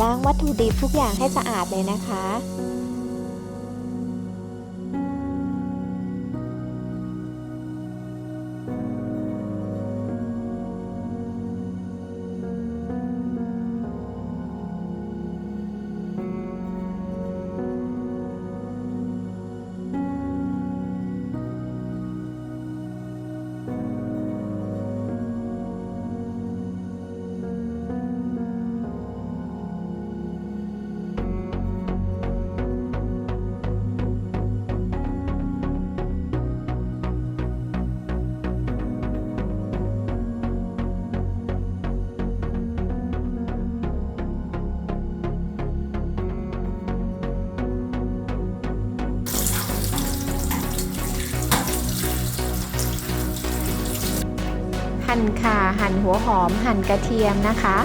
ล้างวัตถุดิบทุกอย่างให้สะอาดเลยนะคะ หั่นข่าหั่นหัวหอม หั่นกระเทียมนะคะ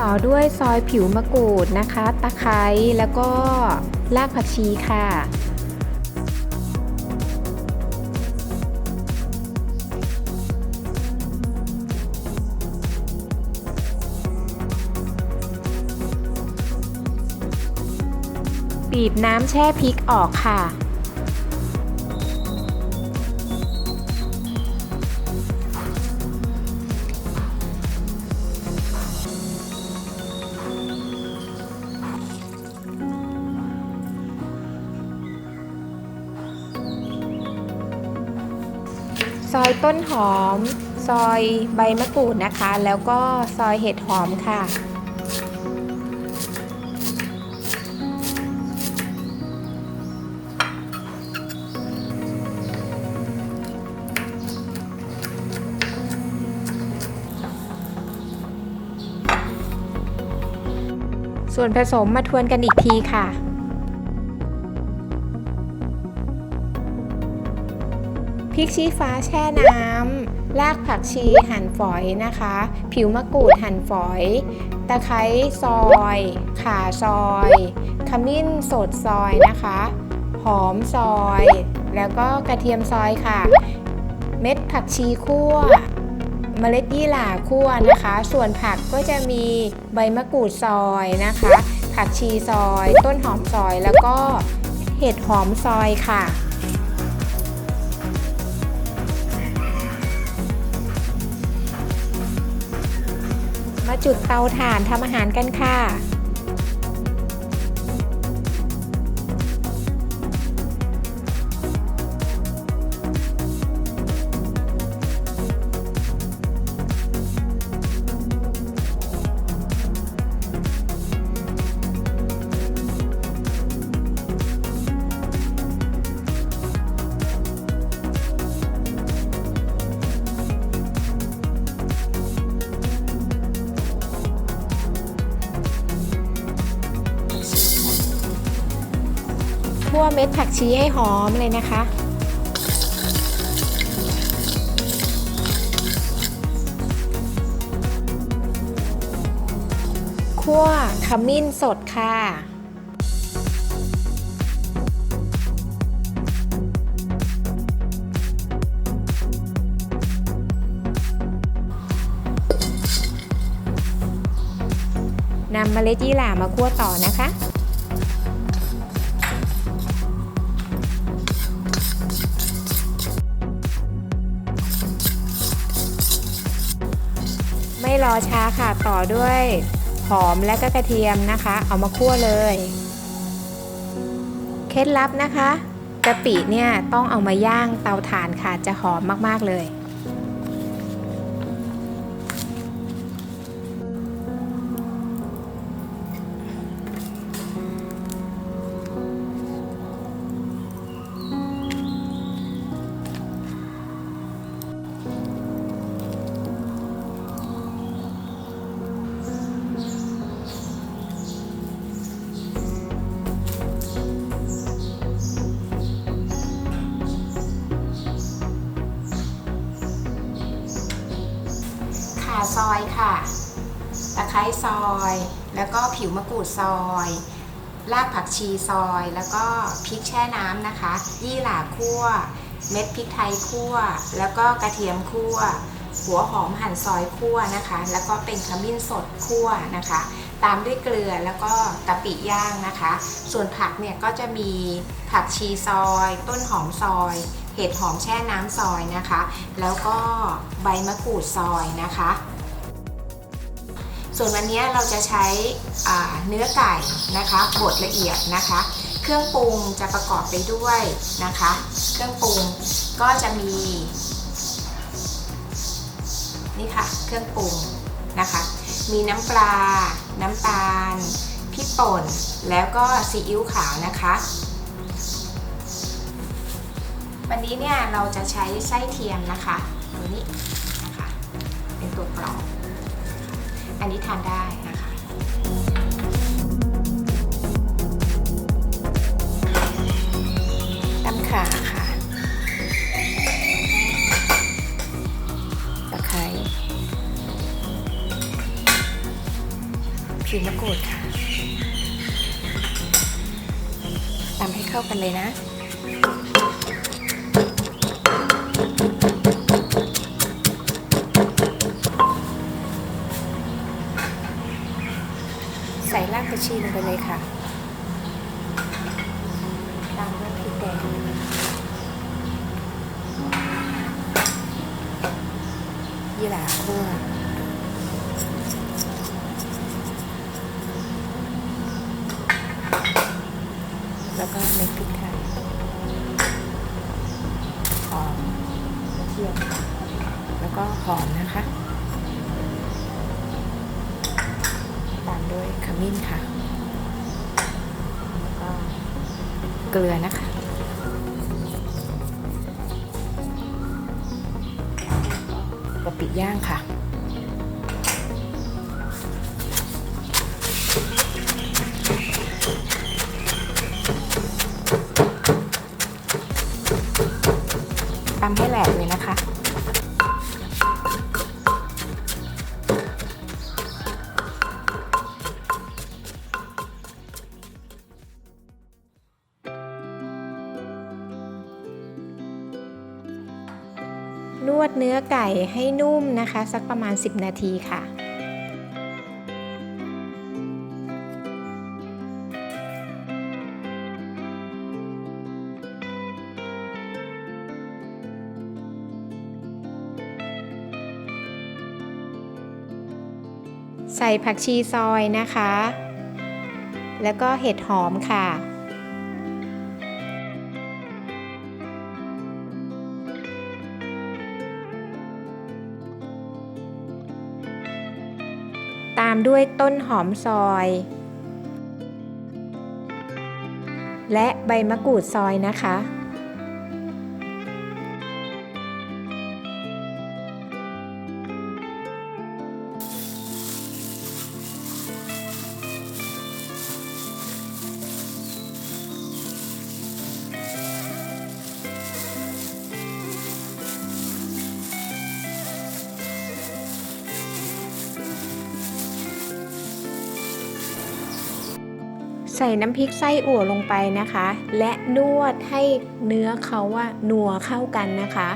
ต่อด้วยซอยผิวมะกรูดนะคะ ตะไคร้แล้วก็รากผักชีค่ะ บีบน้ำแช่พริกออกค่ะ ซอยต้นหอม ซอยใบมะกรูดนะคะ แล้วก็ซอยเห็ดหอมค่ะ ส่วนผสมมาทวนกันอีกทีค่ะ ริกชี้ฟ้าแช่น้ำรากผักชีหั่นฝอยนะคะ ผิวมะกรูดหั่นฝอย ตะไคร้ซอย ข่าซอย ขมิ้นสดซอยนะคะ หอมซอย แล้วก็กระเทียมซอยค่ะ เม็ดผักชีคั่วเมล็ดยี่หร่าคั่วนะคะ ส่วนผักก็จะมีใบมะกรูดซอยนะคะ ผักชีซอย ต้นหอมซอย แล้วก็เห็ดหอมซอยค่ะ จุดเตาถ่านทำอาหารกันค่ะ วเม็ดผักชีให้หอมเลยนะคะ คั่วขมิ้นสดค่ะนำเมล็ดยี่หร่ามาคั่วต่อนะคะ อช้าค่ะ ต่อด้วยหอมและก็กระเทียมนะคะ เอามาคั่วเลย เคล็ดลับนะคะกะปิเนี่ยต้องเอามาย่างเตาถ่านค่ะจะหอมมากๆเลย อยค่ะ ตะไคร้ซอย แล้วก็ผิวมะกรูดซอย รากผักชีซอย แล้วก็พริกแช่น้ำนะคะ ยี่หร่าคั่ว เม็ดพริกไทยคั่ว แล้วก็กระเทียมคั่ว หัวหอมหั่นซอยคั่วนะคะ แล้วก็เป็นขมิ้นสดคั่วนะคะ ตามด้วยเกลือแล้วก็กะปิย่างนะคะ ส่วนผักเนี่ยก็จะมีผักชีซอย ต้นหอมซอยเห็ดหอมแช่น้ำซอยนะคะ แล้วก็ใบมะกรูดซอยนะคะ ส่วนวันนี้เราจะใช้เนื้อไก่นะคะบดละเอียดนะคะ เครื่องปรุงจะประกอบไปด้วยนะคะ เครื่องปรุงก็จะมีนี่ค่ะเครื่องปรุงนะคะ มีน้ำปลา น้ำตาลพริกป่น แล้วก็ซีอิ๊วขาวนะคะ วันนี้เนี่ยเราจะใช้ไส้เทียมนะคะ ตัวนี้นะคะ เป็นตัวกรอง อันนี้ทานได้นะคะ ตำขาค่ะ ตะไคร้ผิวมะกรูดค่ะ ตำให้เข้ากันเลยนะ ชิมไปเลยค่ะตามด้วยพริกแดงยี่หร่าคั่วก็เม็ดพริกไทยหอมกระเทียมแล้วก็หอมนะคะ ตามด้วยขมิ้นค่ะ แล้วก็ เกลือนะคะ กะปิย่างค่ะ ตำให้แหลกเลยนะคะ วดเนื้อไก่ให้นุ่มนะคะ สักประมาณ 10 นาทีค่ะใส่ผักชีซอยนะคะ แล้วก็เห็ดหอมค่ะ ด้วยต้นหอมซอย และใบมะกรูดซอยนะคะ ใส่น้ำพริกไส้อั่วลงไปนะคะ และนวดให้เนื้อเขาว่านัวเข้ากันนะคะ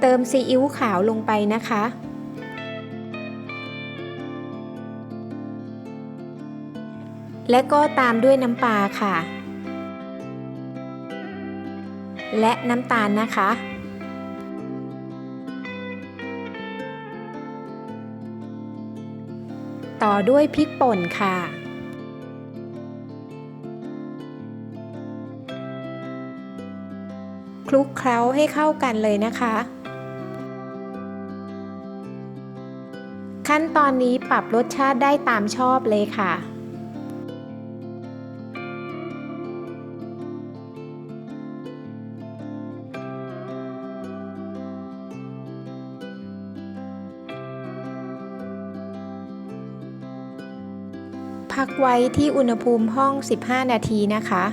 เติมซีอิ๊วขาวลงไปนะคะ และก็ตามด้วยน้ำปลาค่ะ และน้ำตาลนะคะ ต่อด้วยพริกป่นค่ะ คลุกเคล้าให้เข้ากันเลยนะคะ ขั้นตอนนี้ปรับรสชาติได้ตามชอบเลยค่ะ พักไว้ที่อุณหภูมิห้อง 15 นาทีนะคะ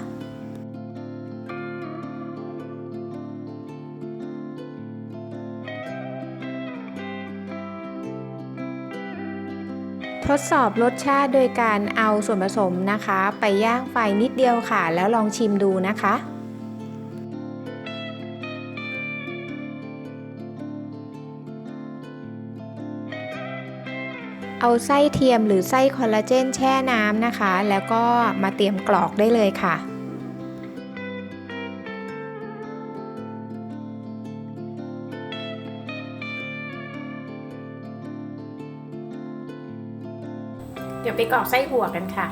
ทดสอบรสชาติโดยการเอาส่วนผสมนะคะ ไปย่างไฟนิดเดียวค่ะ แล้วลองชิมดูนะคะ เอาไส้เทียมหรือไส้คอลลาเจนแช่น้ำนะคะ แล้วก็มาเตรียมกรอกได้เลยค่ะเดี๋ยวไปกรอกไส้หัวกันค่ะ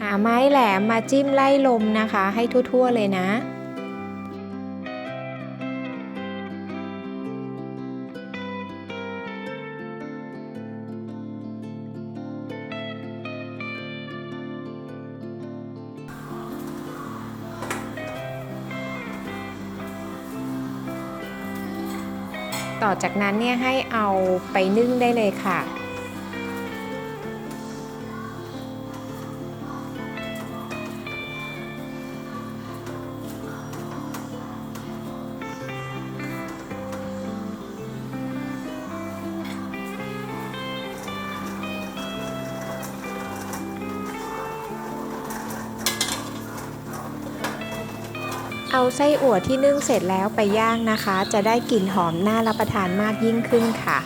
หาไม้แหลมมาจิ้มไล่ลมนะคะ ให้ทั่วๆเลยนะ ต่อจากนั้นเนี่ยให้เอาไปนึ่งได้เลยค่ะ เอาไส้อั่วที่นึ่งเสร็จแล้วไปย่างนะคะ จะได้กลิ่นหอมน่ารับประทานมากยิ่งขึ้นค่ะ